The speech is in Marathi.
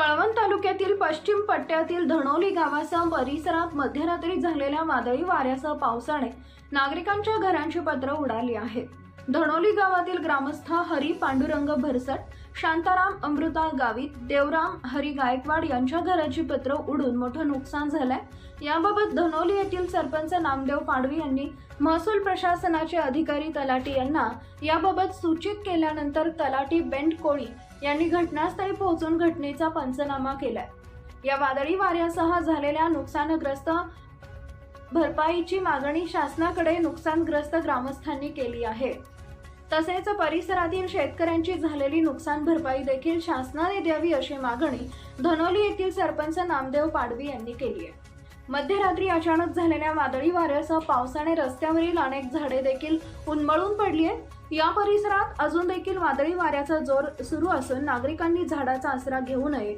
कळवण तालुक्यातील पश्चिम पट्ट्यातील धणोली गावासह परिसरात मध्यरात्री झालेल्या वादळी वाऱ्यासह पावसाने नागरिकांच्या घरांची पत्र उडाली आहेत. धणोली गावातील ग्रामस्थ हरी पांडुरंग भरसट शांताराम अमृता गावित देवराम हरी गायकवाड यांच्या घराची पत्र उडून मोठं नुकसान झालंय. याबाबत धनोली येथील सरपंच नामदेव पाडवी यांनी महसूल प्रशासनाचे अधिकारी तलाटी यांना याबाबत सूचित केल्यानंतर तलाटी बेंट कोळी यांनी घटनास्थळी पोहोचून घटनेचा पंचनामा केलाय. या वादळी वाऱ्यासह झालेल्या नुकसानग्रस्त भरपाईची मागणी शासनाकडे नुकसानग्रस्त ग्रामस्थांनी केली आहे. तसेच परिसरातील शेतकऱ्यांची झालेली नुकसान भरपाई देखील शासनाने द्यावी अशी मागणी धनोली येथील सरपंच नामदेव पाडवी यांनी केली आहे. मध्यरात्री अचानक झालेल्या वादळी वाऱ्यासह पावसाने रस्त्यावरील अनेक झाडे देखील उन्मळून पडली आहेत. या परिसरात अजून देखील वादळी वाऱ्याचा जोर सुरू असून नागरिकांनी झाडाचा आसरा घेऊ नये.